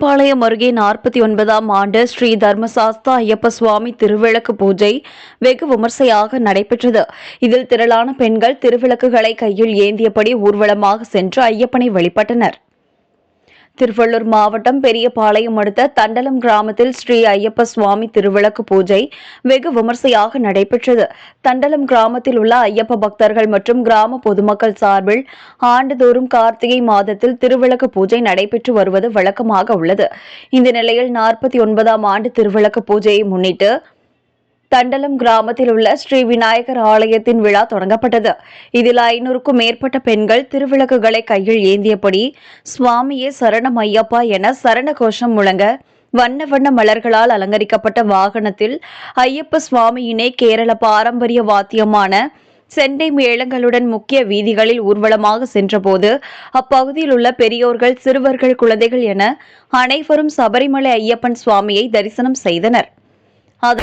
பெரியபாளையம் அருகே நாற்பத்தி ஒன்பதாம் ஆண்டு ஸ்ரீ தர்மசாஸ்தா ஐயப்ப சுவாமி திருவிளக்கு பூஜை வெகு விமர்சையாக நடைபெற்றது. இதில் திரளான பெண்கள் திருவிளக்குகளை கையில் ஏந்தியபடி ஊர்வலமாக சென்று ஐயப்பனை வழிபட்டனர். திருவள்ளூர் மாவட்டம் பெரியபாளையம் அடுத்த தண்டலம் கிராமத்தில் ஸ்ரீ ஐயப்ப சுவாமி திருவிளக்கு பூஜை வெகு விமர்சையாக நடைபெற்றது. தண்டலம் கிராமத்தில் உள்ள ஐயப்ப பக்தர்கள் மற்றும் கிராம பொதுமக்கள் சார்பில் ஆண்டுதோறும் கார்த்திகை மாதத்தில் திருவிளக்கு பூஜை நடைபெற்று வருவது வழக்கமாக உள்ளது. இந்த நிலையில் நாற்பத்தி ஒன்பதாம் ஆண்டு திருவிளக்கு பூஜையை முன்னிட்டு தண்டலம் கிராமத்தில் உள்ள ஸ்ரீ விநாயகர் ஆலயத்தின் விழா தொடங்கப்பட்டது. இதில் ஐநூறுக்கும் மேற்பட்ட பெண்கள் திருவிளக்குகளை கையில் ஏந்தியபடி சுவாமியே சரணம் ஐயப்பா என சரண கோஷம் முழங்க வண்ண வண்ண மலர்களால் அலங்கரிக்கப்பட்ட வாகனத்தில் ஐயப்ப சுவாமியினை கேரள பாரம்பரிய வாத்தியமான செண்டை மேளங்களுடன் முக்கிய வீதிகளில் ஊர்வலமாக சென்றபோது அப்பகுதியில் உள்ள பெரியோர்கள் சிறுவர்கள் குழந்தைகள் என அனைவரும் சபரிமலை ஐயப்பன் சுவாமியை தரிசனம் செய்தனர். 好的。